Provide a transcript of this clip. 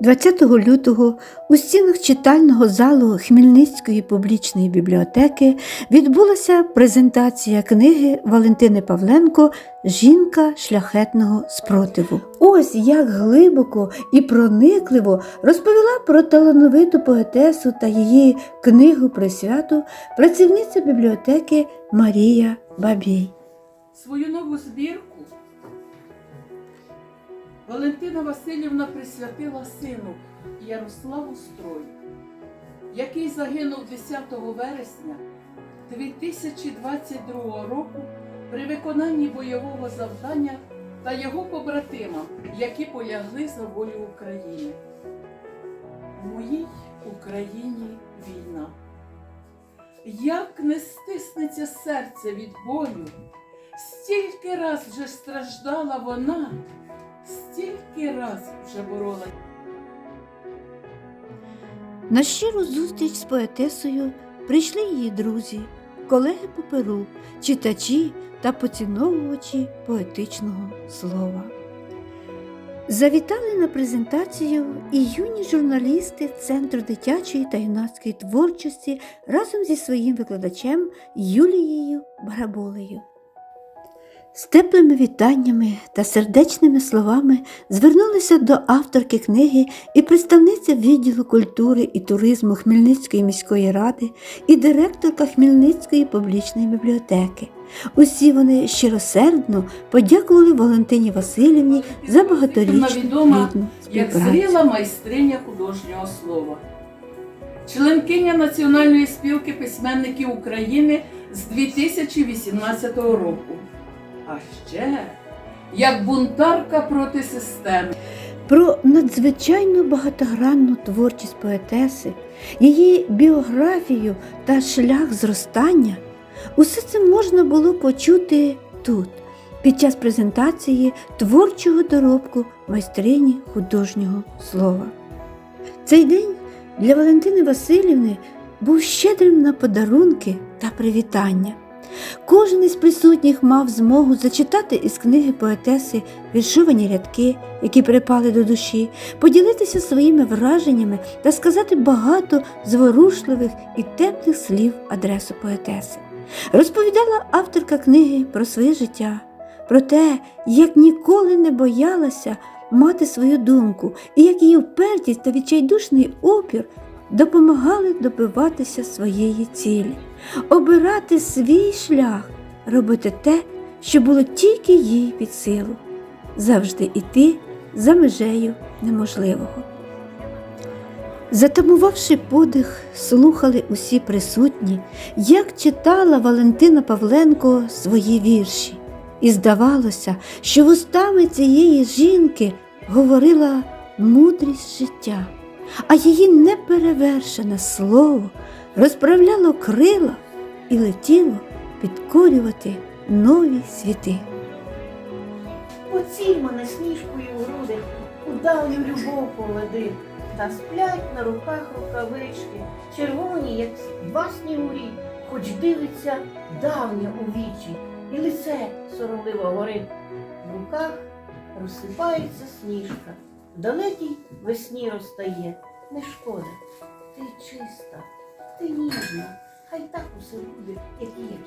20 лютого у стінах читального залу Хмельницької публічної бібліотеки відбулася презентація книги Валентини Павленко Жінка шляхетного спротиву. Ось як глибоко і проникливо розповіла про талановиту поетесу та її книгу присвяту працівниця бібліотеки Марія Бабій. Свою нову збірку Валентина Васильівна присвятила сину Ярославу Строю, який загинув 10 вересня 2022 року при виконанні бойового завдання та його побратимам, які полягли за волю України. В моїй Україні війна. Як не стиснеться серце від болю, стільки раз вже страждала вона, стільки раз вже борола. На щиру зустріч з поетесою прийшли її друзі, колеги по перу, читачі та поціновувачі поетичного слова. Завітали на презентацію і юні журналісти Центру дитячої та юнацької творчості разом зі своїм викладачем Юлією Бараболею. З теплими вітаннями та сердечними словами звернулися до авторки книги і представниця відділу культури і туризму Хмельницької міської ради і директорка Хмельницької публічної бібліотеки. Усі вони щиросердно подякували Валентині Васильівні за багаторічну відома як зріла майстриня художнього слова, членкиня Національної спілки письменників України з 2018 року. А ще як бунтарка проти системи. Про надзвичайно багатогранну творчість поетеси, її біографію та шлях зростання, усе це можна було почути тут, під час презентації творчого доробку майстрині художнього слова. Цей день для Валентини Васильівни був щедрим на подарунки та привітання. Кожен із присутніх мав змогу зачитати із книги поетеси віршовані рядки, які припали до душі, поділитися своїми враженнями та сказати багато зворушливих і теплих слів адресу поетеси. Розповідала авторка книги про своє життя, про те, як ніколи не боялася мати свою думку, і як її впертість та відчайдушний опір допомагали добиватися своєї цілі, обирати свій шлях, робити те, що було тільки їй під силу, завжди йти за межею неможливого. Затамувавши подих, слухали усі присутні, як читала Валентина Павленко свої вірші, і здавалося, що вустами цієї жінки говорила мудрість життя, а її неперевершене слово розправляло крила і летіло підкорювати нові світи. Поціль мене сніжкою у груди, у давню любов поведи, та сплять на руках рукавички, червоні, як два снігурі, хоч дивиться давня у вічі, і лице соромливо горить. В руках розсипається сніжка, в далекій весні розтає. Не шкода, ти чиста, ти ніжна, хай так усе буде, як є.